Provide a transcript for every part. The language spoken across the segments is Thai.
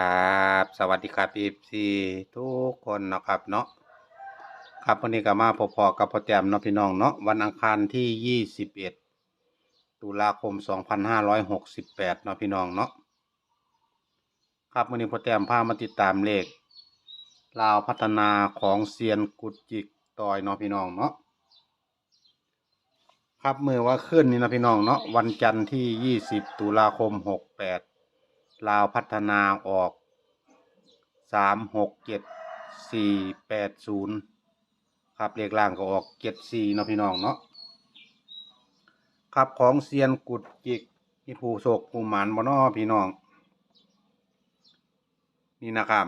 ครับ สวัสดีครับ FC ทุกคนนะครับเนาะครับวันนี้ก็มาพบพอกับพ่อแต้มเนาะพี่น้องเนาะวันอังคารที่21ตุลาคม2568เนาะพี่น้องเนาะครับวันนี้พ่อแต้มพามาติดตามเลขลาวพัฒนาของเซียนกุจิกตอยเนาะพี่น้องเนาะครับมือว่าขึ้นนี่เนาะพี่น้องเนาะวันจันทร์ที่ 20 ตุลาคม 68 ลาวพัฒนาออกสามหกเจ็ดสี่แปดศูนย์ครับเลขล่างก็ออกเจ็ดสี่เนาะพี่น้องเนาะครับของเซียนกุดจิกที่ผู้โศกผู้หมันบ่นอพี่น้อง นี่นะครับ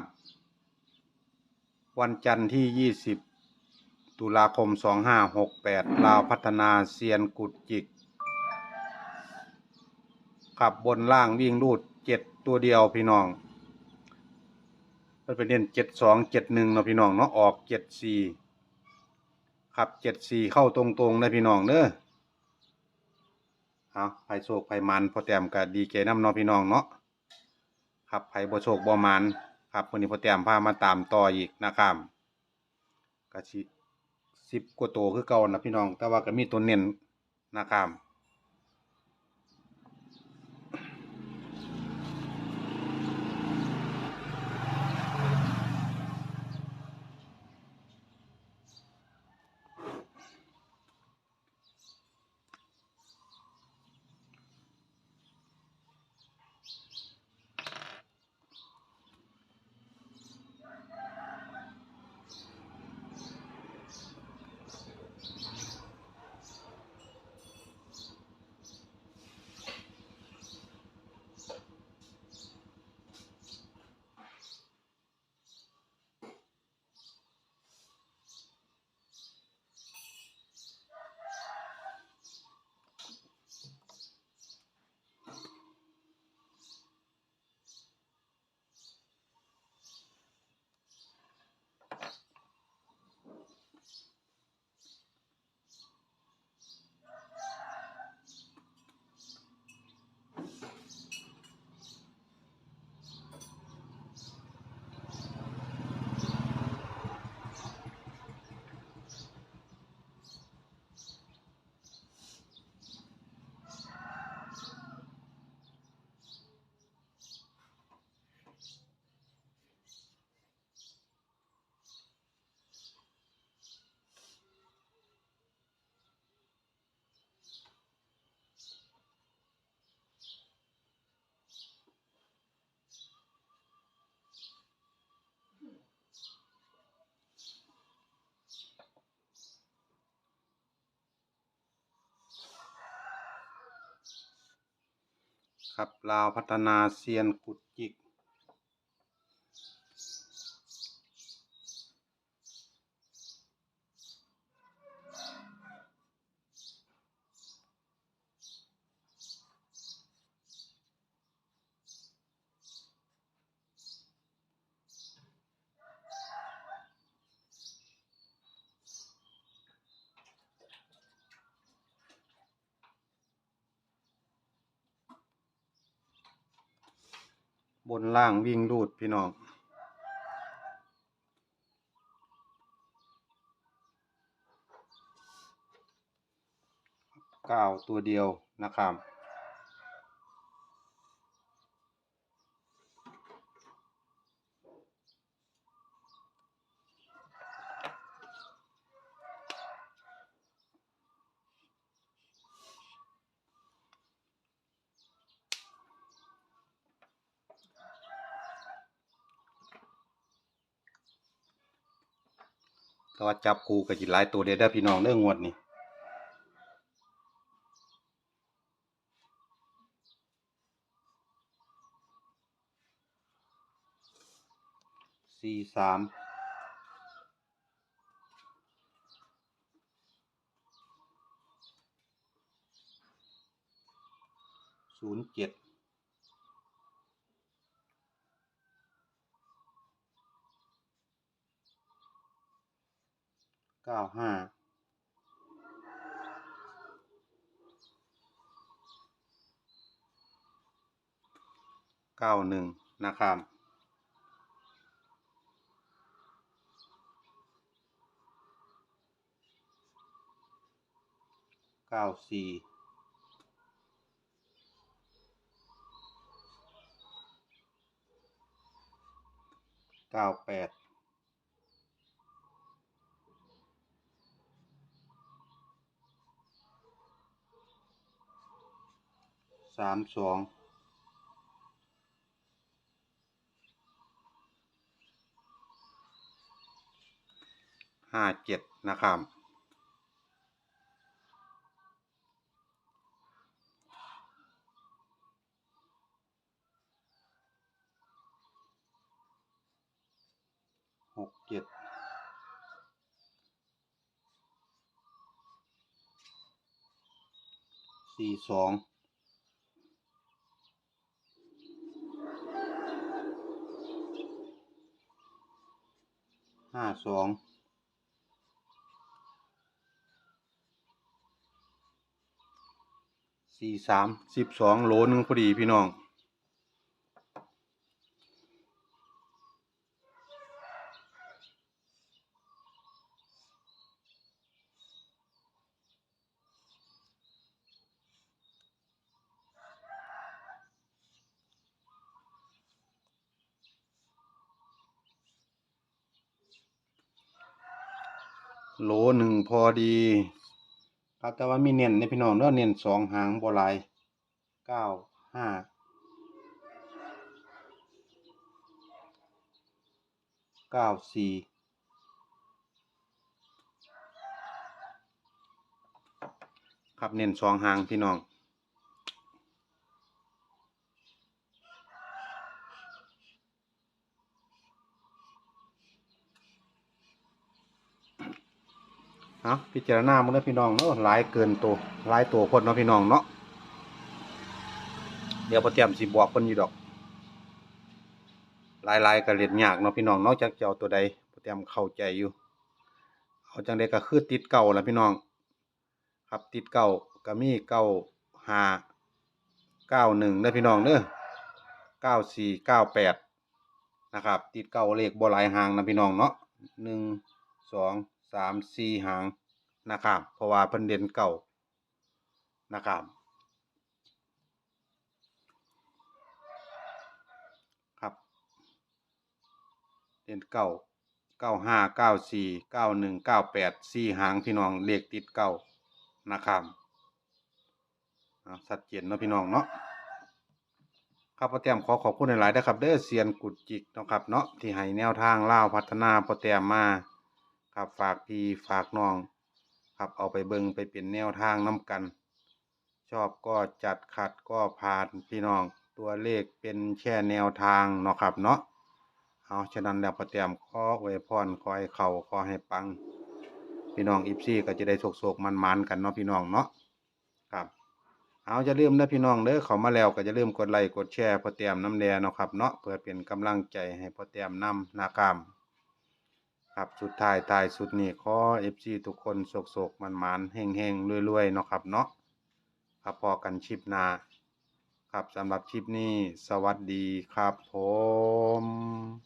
วันจันทร์ที่ยี่สิบตุลาคมสองห้าหกแปดลาวพัฒนาเซียนกุดจิกขับบนล่างวิ่งรูด เจ็ดตัวเดียวพี่น้องมันเป็นเด่นเจ็ดสองเจ็ดหนึ่งเนาะพี่น้องเนาะออกเจ็ดสี่ขับเจ็ดสี่เข้าตรงๆนะพี่น้องเด้อเอาไผ่โชคไผ่มันพอแต้มก็ดีเกน้ำเนาะพี่น้องเนาะครับไผบ่โชคบ่มันครับวันนี้พอแต้มพามาตามต่ออีกนะครับก็สิสิบกว่าโตคือเก่านะพี่น้อง แต่ว่าก็มีตัวเน้นนะครับ ครับลาวพัฒนาเซียนกุดจิก บนล่างวิ่งรูดพี่น้องเก้าตัวเดียวนะครับ แต่ว่าจับคูกับจิหลายตัวเด้อเด้พี่น้องเด้องวดนี่สี่สามศูนย์เจ็ด เก้าห้าเก้าหนึ่งนะครับเก้าสี่เก้าแปด สามสองห้าเจ็ดนะครับหกเจ็ดสี่สอง ห้าสองสี่สามสิบสองโลนึงพอดีพี่น้อง โหลหนึ่งพอดีครับแต่ว่ามีเน้นในพี่น้องเนาะเน้นสองหางบลายเก้าห้าเก้าสี่ครับเน้นสองหางพี่น้อง เอาพิจารณามึงเด้อพี่น้องเนาะหลายเกินตัวหลายตัวคนเนาะพี่น้องเนาะเดี๋ยวพอเตรียมสิบอกเพิ่นอยู่ดอกหลายๆก็เล่นยากเนาะพี่น้องนอกจากเจะเอาตัวใดพอเตรียมเข้าใจอยู่ เอาจังไดก็คือติดเก่าล่ะพี่น้อง ครับติดเก่าก็มีเก้าห้าเก้าหนึ่งเด้อพี่น้องเด้อเก้าสี่เก้าแปดนะครับ ติดเก่าเลขบ่หลายหางนะพี่น้องเนาะหนึ่งสอง สามสี่หางนะครับ เพราะว่าเพิ่นเด่นเก่านะครับครับ เด่นเก้าเก้าห้าเก้าสี่เก้าหนึ่งเก้าแปดสี่หางพี่น้องเลขติดเก้านะครับอ่าชัดเจนเนาะพี่น้องเนาะครับพ่อแต้มขอขอบคุณหลายๆนะครับเด้อเซียนกุดจิกนะครับเนาะที่ให้แนวทางเล่าพัฒนาพ่อแต้มมา ครับฝากพี่ฝากน้อง ครับเอาไปเบิงไปเป็นแนวทางน้ำกัน ชอบก็จัดขัดก็ผ่านพี่น้อง ตัวเลขเป็นแค่แนวทางเนาะครับเนาะเอาฉะนั้นแล้วพอเตรียมขอไว้พรขอให้เข่าขอให้ปัง พี่น้องอีฟซี่ก็จะได้โศกๆมันๆกันเนาะพี่น้องเนาะครับเอาจะลืมนะพี่น้องเด้อเขามาแล้วก็จะลืมกดไลค์กดแชร์พอเตรียมน้ำแดงเนาะครับเนาะเพื่อเป็นกำลังใจให้พอเตรียมนำนะครับ ครับสุดท้ายท้ายสุดนี่ขอเอฟซีทุกคนโศกๆมันมันๆเฮงเฮงๆรวยๆเนาะครับเนาะครับพอกันชิปนาครับสำหรับชิปนี้ สวัสดีครับผม